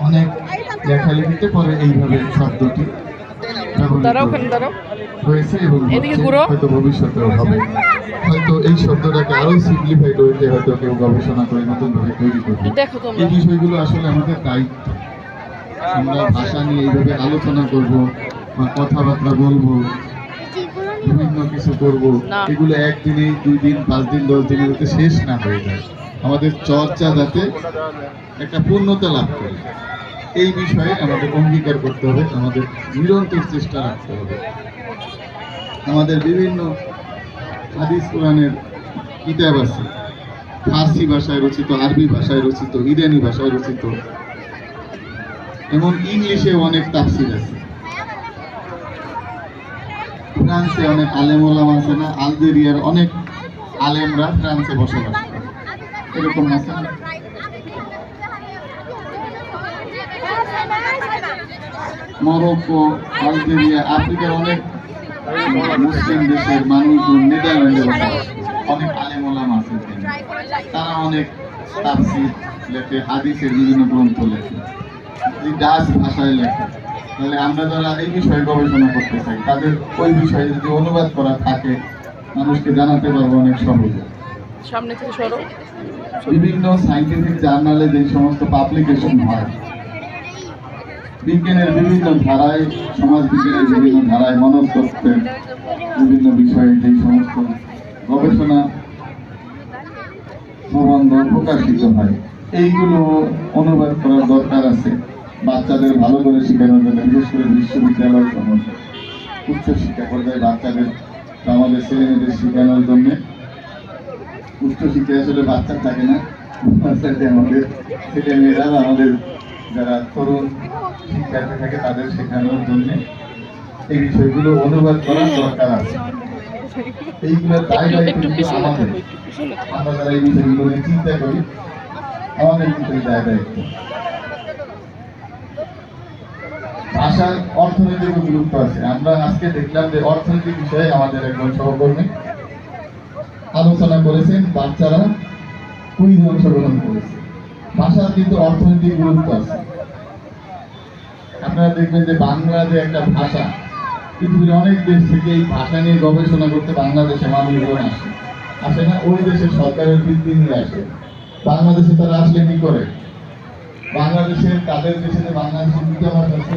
অনেক লেখালেখিতে পরে এইভাবে শব্দটি ব্যবহৃত দাঁড়াও ওখানে দাঁড়াও। হয়েছে এবং এদিকে হচ্ছে, ঘুরো। হয়তো ভবিষ্যতেও হবে। হয়তো এই শব্দটাকে আরও হয়তো কেউ গবেষণা করে নতুন তৈরি করবে। এই বিষয়গুলো আসলে আমাদের দায়িত্ব। আমরা ভাষা নিয়ে এইভাবে আলোচনা করব বা কথাবার্তা বলব বিভিন্ন কিছু করব। এগুলো একদিনে দুই দিন পাঁচ দিন দশ দিনের মধ্যে শেষ না হয়ে যায়। আমাদের চর্চা যাতে একটা পূর্ণতা লাভ করে। এই বিষয়ে আমাদের অঙ্গীকার করতে হবে, আমাদের নিরন্তর চেষ্টা রাখতে হবে। আমাদের বিভিন্ন হাদিস কোরআনের কিতাব আছে। ফার্সি ভাষায় রচিত, আরবি ভাষায় রচিত, ইরানি ভাষায় রচিত। এমন ইংলিশে অনেক তাফসির আছে। ফ্রান্সে অনেক আলেম ওলাম আছে না, আলজেরিয়ার অনেক আলেমরা ফ্রান্সে বসবাস এরকম আছে মরক্কো, আলজেরিয়া, আফ্রিকার অনেক মুসলিম দেশের মানুষজন নেদারল্যান্ডে বসবাস অনেক আলেমলাম আছে তারা অনেক তাফসির লেখে, হাদিসের বিভিন্ন গ্রন্থ লেখে। এই ডাচ ভাষায় লেখে। তাহলে আমরা যারা এই বিষয়ে গবেষণা করতে চাই, তাদের ওই বিষয়ে যদি অনুবাদ করা থাকে, মানুষকে জানাতে পারব অনেক সহজে। সামনে থেকে সরো। বিভিন্ন সাইন্টিফিক জার্নালে যে সমস্ত পাবলিকেশন হয়, বিজ্ঞানের বিভিন্ন ধারায় সমাজ বিজ্ঞানের বিভিন্ন ধারায় মনস্তত্ত্বের বিভিন্ন বিষয়ে যে সমস্ত গবেষণা প্রবন্ধ প্রকাশিত হয়, এইগুলো অনুবাদ করার দরকার আছে। বাচ্চাদের ভালো করে শেখানোর জন্য, বিশেষ করে বিশ্ববিদ্যালয় সমস্ত উচ্চ শিক্ষা পর্যায়ে বাচ্চাদের আমাদের ছেলেমেয়েদের শেখানোর জন্য উচ্চ শিক্ষায় আসলে বাচ্চা থাকে না। বাচ্চাতে আমাদের ছেলে মেয়েরা আমাদের যারা তরুণ শিক্ষার্থী থাকে তাদের শেখানোর জন্য এই বিষয়গুলো অনুবাদ করার দরকার আছে। এইগুলো কিন্তু আমাদের। আমরা যারা এই বিষয়গুলো নিয়ে চিন্তা করি আমাদের কিন্তু এই দায় দায়িত্ব ভাষার অর্থনৈতিক গুরুত্ব আছে। আমরা আজকে দেখলাম যে অর্থনৈতিক বিষয়ে আমাদের একজন সহকর্মী আলোচনা করেছেন বাচ্চারা কুইজ অংশগ্রহণ করেছে। ভাষার কিন্তু অর্থনৈতিক গুরুত্ব আছে। আপনারা দেখবেন যে বাংলা যে একটা ভাষা, পৃথিবীর অনেক দেশ থেকে এই ভাষা নিয়ে গবেষণা করতে বাংলাদেশে মানুষজন আসে। আসে না, ওই দেশের সরকারের বৃত্তি নিয়ে আসে। বাংলাদেশে তারা আসলে কি করে? বাংলাদেশের, তাদের দেশে বাংলাদেশের দূতাবাস আছে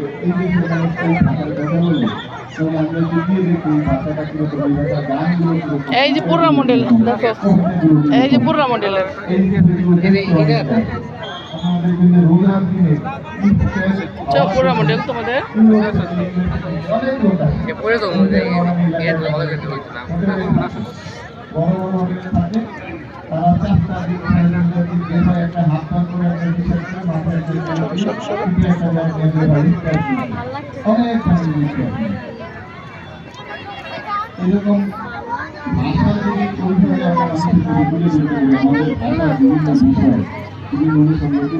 ট্যুরিজম হতে পারে পর্যটন হতে পারে যে এই যে মানুষ এই ভাষার কথা বললে এই যে পুরো মডেল দেখো এই যে পুরো মডেলের চ পুরো মডেল তোমাদের পরে তো না এরকম ভাষা যদি ওইভাবে আমরা তুলে ধরতে পারি আমাদের ভাষার বিভিন্ন বিষয় কিন্তু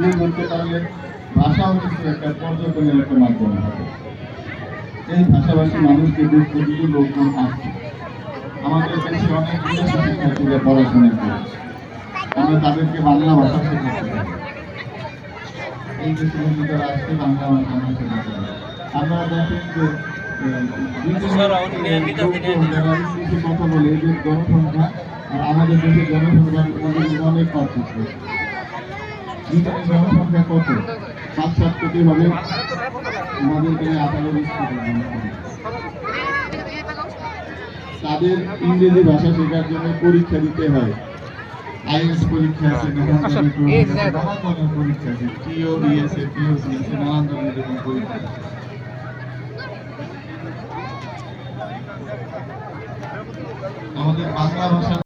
একটা পর্যটনের একটা মাধ্যম কিন্তু লোকজন আসছে আমাদের তাদেরকে বাংলা ভাষা শেখাতে এই কিন্তু বাংলা ভাষা আমরা পারি দেখেন যে যারা ইংলিশে কথা বলে এদের জনসংখ্যা আর আমাদের দেশের অনেক পার্থক্য। জনসংখ্যা কত? সাত সাত কোটি হবে আমাদের এখানে আঠারো বিশ কোটি তাদের ইংরেজি ভাষা শেখার জন্য পরীক্ষা দিতে হয়। আইএস পরীক্ষা আছে নানান ধরনের নানান ধরনের পরীক্ষা আছে টিও ডিএসএ পিওসি আছে নানান ধরনের এরকম পরীক্ষা আমাদের বাংলা ভাষা